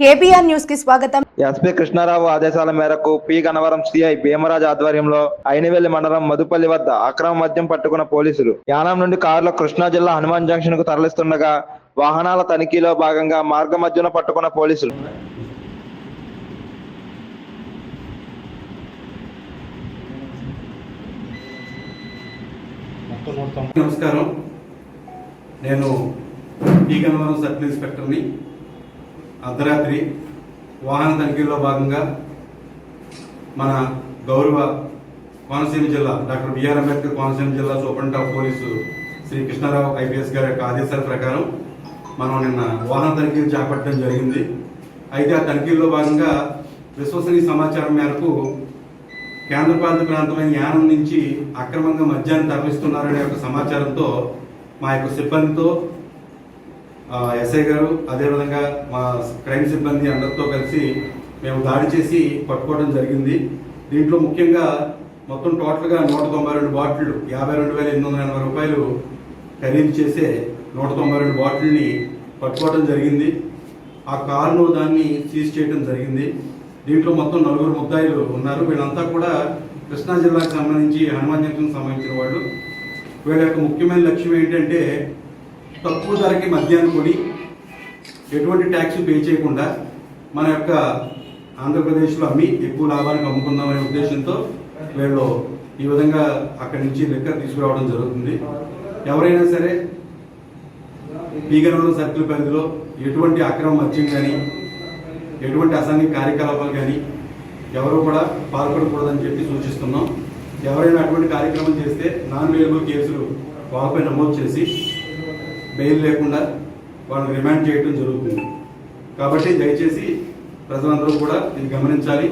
KBR న్యూస్కి స్వాగతం. SP Krishnarao ఆదేశాల మేరకు పి గన్నవరం సిఐ భీమరాజు ఆధ్వర్యంలో అయినవెల్లి మండలం మధుపల్లి వద్ద అక్రమ మద్యం పట్టుకున్న పోలీసులు. యానం నుండి కారులో కృష్ణా జిల్లా హనుమాన్ జంక్షన్కు తరలిస్తుండగా వాహనాల తనిఖీలో భాగంగా మార్గ మధ్యన పట్టుకున్న పోలీసులు. నమస్కారం. నేను ఈ గన్నవరం సర్కిల్ ఇన్స్పెక్టర్ని అర్ధరాత్రి వాహన తనిఖీల్లో భాగంగా మన గౌరవ కోనసీమ జిల్లా డాక్టర్ బిఆర్ అంబేద్కర్ కోనసీమ జిల్లా superintendent of police Shri Krishna Rao IPS గారి యొక్క ఆదేశాల ప్రకారం మనం నిన్న వాహన తనిఖీలు చేపట్టడం జరిగింది. అయితే ఆ తనిఖీల్లో భాగంగా విశ్వసనీయ సమాచారం మేరకు కేంద్రపాలిత ప్రాంతమైన యానం నుంచి అక్రమంగా మద్యాన్ని తరలిస్తున్నారనే ఒక సమాచారంతో మా యొక్క సిబ్బందితో ఎస్ఐ గారు అదేవిధంగా మా క్రైమ్ సిబ్బంది అందరితో కలిసి మేము దాడి చేసి పట్టుకోవడం జరిగింది. దీంట్లో ముఖ్యంగా మొత్తం టోటల్గా నూట తొంభై రెండు బాటిళ్ళు యాభై రెండు వేల ఎనిమిది వందల ఎనభై రూపాయలు ఖరీదు చేసే నూట తొంభై రెండు బాటిల్ని పట్టుకోవడం జరిగింది. ఆ కారును దాన్ని సీజ్ చేయడం జరిగింది. దీంట్లో మొత్తం నలుగురు ముద్దాయిలు ఉన్నారు. వీళ్ళంతా కూడా కృష్ణా జిల్లాకు సంబంధించి హనుమాన్ జంక్షన్కి సంబంధించిన వాళ్ళు. వీళ్ళ యొక్క ముఖ్యమైన లక్ష్యం ఏంటంటే తక్కువ ధరకి మద్యాన్ని కొని ఎటువంటి ట్యాక్స్ పే చేయకుండా మన యొక్క ఆంధ్రప్రదేశ్లో అమ్మి ఎక్కువ లాభానికి అమ్ముకుందామనే ఉద్దేశంతో వీళ్ళు ఈ విధంగా అక్కడి నుంచి లెక్క తీసుకురావడం జరుగుతుంది. ఎవరైనా సరే పీగనవరం సర్కిల్ పరిధిలో ఎటువంటి అక్రమ మద్యం కానీ ఎటువంటి అసాంఘిక కార్యకలాపాలు కానీ ఎవరు కూడా పాల్పడకూడదని చెప్పి సూచిస్తున్నాం. ఎవరైనా అటువంటి కార్యక్రమం చేస్తే నాన్ వేలబుల్ కేసులు వాళ్ళపై నమోదు చేసి బెయిల్ లేకుండా వాళ్ళని రిమాండ్ చేయడం జరుగుతుంది. కాబట్టి దయచేసి ప్రజలందరూ కూడా ఇది గమనించాలి.